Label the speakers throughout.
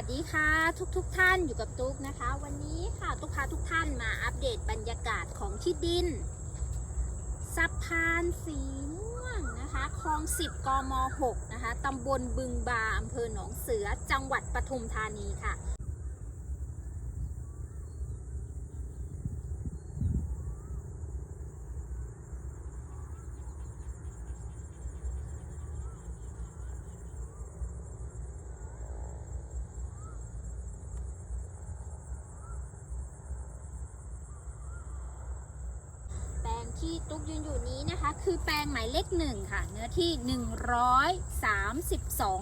Speaker 1: วัสดีค่ะทุกทุกท่านอยู่กับตุ๊กนะคะ วันนี้ค่ะตุ๊กพาทุกท่านมาอัปเดตบรรยากาศของที่ดินสะพานสีม่วงนะคะคลอง 10 กม 6 นะคะตำบลบึงบาอำเภอหนองเสือจังหวัดปทุมธานีค่ะ ที่ตุ๊กยืนอยู่นี้นะคะ คือแปลงหมายเลขหนึ่งค่ะ เนื้อที่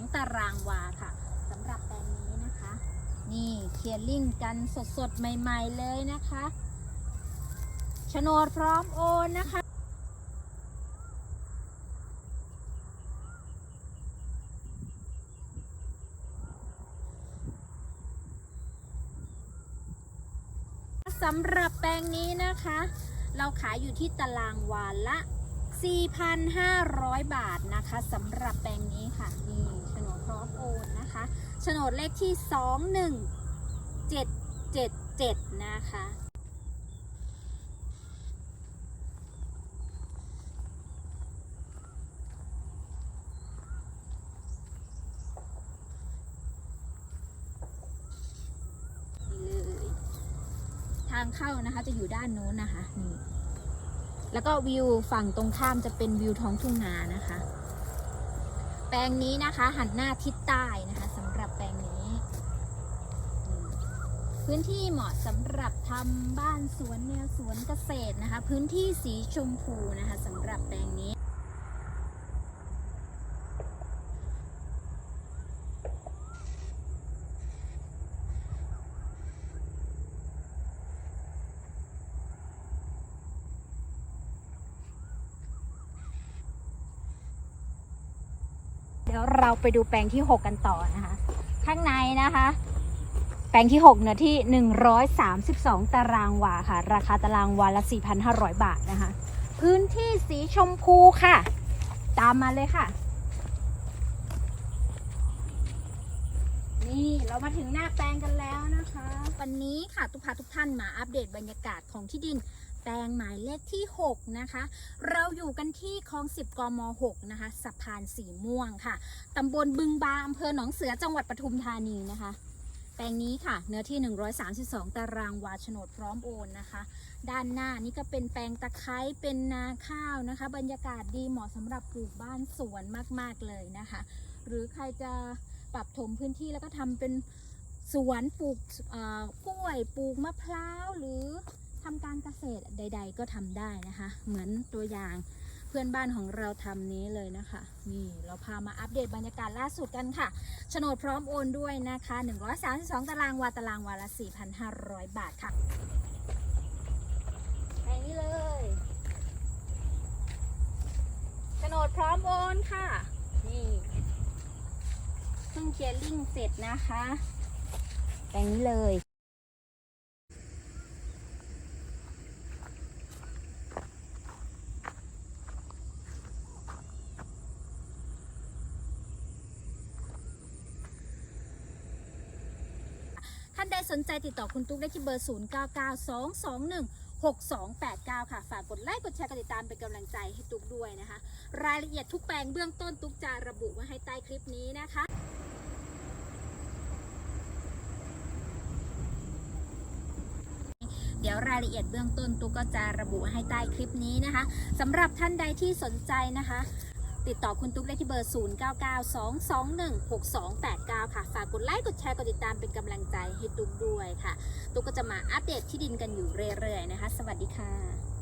Speaker 1: 132 ตารางวาค่ะสำหรับแปลงนี้นะคะ นี่เคลียร์ลิงกันสดๆ ใหม่ ๆ เลยนะคะโฉนดพร้อมโอนนะคะสำหรับแปลงนี้นะคะ เราขายอยู่ที่ตารางวาละ 4,500 บาทนะคะสำหรับแปลงนี้ค่ะ นี่โฉนดพร้อมโอนนะคะโฉนดเลขที่ 21777 นะคะ นี่เลย ทางเข้านะคะ จะอยู่ด้านโน้นนะคะนี่แล้วก็วิวฝั่งตรงข้ามจะเป็นวิวท้องทุ่งนานะคะ แปลงนี้นะคะ หันหน้าทิศใต้นะคะสำหรับแปลงนี้ พื้นที่เหมาะสำหรับทำบ้านสวนแนวสวนเกษตรนะคะ พื้นที่สีชมพูนะคะสำหรับแปลงนี้ เดี๋ยวเราไปดูแปลงที่ 6 กันต่อนะคะ ข้างในนะคะ แปลงที่ 6 เนื้อที่ 132 ตารางวาค่ะ ราคาตารางวาละ 4,500 บาทนะคะ พื้นที่สีชมพูค่ะ ตามมาเลยค่ะ นี่เรามาถึงหน้าแปลงกันแล้วนะคะ วันนี้ค่ะทุกพาทุกท่านมาอัปเดตบรรยากาศของที่ดิน แปลงหมายเลขที่ 6 นะคะ เราอยู่กันที่คลอง 10 กม 6 นะคะสะพานสีม่วงค่ะตำบลบึงบาอำเภอหนองเสือจังหวัดปทุมธานีนะคะ แปลงนี้ค่ะ เนื้อที่ 132 ตารางวาโฉนดพร้อมโอนนะคะ ด้านหน้านี่ก็เป็นแปลงตะไคร้เป็นนาข้าวนะคะ บรรยากาศดีเหมาะสำหรับปลูกบ้านสวนมากๆเลยนะคะ หรือใครจะปรับถมพื้นที่แล้วก็ทำเป็นสวนปลูกเอ่อกล้วยปลูกมะพร้าวหรือ ทำการเกษตรใด ๆ ก็ทำได้นะคะ เหมือนตัวอย่างเพื่อนบ้านของเราทำนี้เลยนะคะนี่เราพามาอัปเดตบรรยากาศล่าสุดกันค่ะโฉนดพร้อมโอนด้วยนะคะ 132 ตารางวาตารางวาละ 4,500 บาทค่ะไปนี้เลยโฉนดพร้อมโอนค่ะนี่เพิ่งเคลียร์ลิงเสร็จนะคะแปลงนี้เลย ท่านใดสนใจติดต่อคุณตุ๊กได้ที่เบอร์ 0 9 9 2 2 1 6 2 8 9 ค่ะ ฝากกดไลค์ กดแชร์ กดติดตามเป็นกำลังใจให้ตุ๊กด้วยนะคะ รายละเอียดทุกแปลงเบื้องต้นตุ๊กจะระบุไว้ให้ใต้คลิปนี้นะคะเดี๋ยวรายละเอียดเบื้องต้นตุ๊กก็จะระบุไว้ให้ใต้คลิปนี้นะคะสำหรับท่านใดที่สนใจนะคะ ติดต่อคุณตุ๊กได้ที่เบอร์ 0992216289 ค่ะฝาก กดไลค์กดแชร์กดติดตามเป็นกำลังใจให้ตุ๊กด้วยค่ะ ตุ๊กก็จะมาอัปเดตที่ดินกันอยู่เรื่อยๆนะคะ สวัสดีค่ะ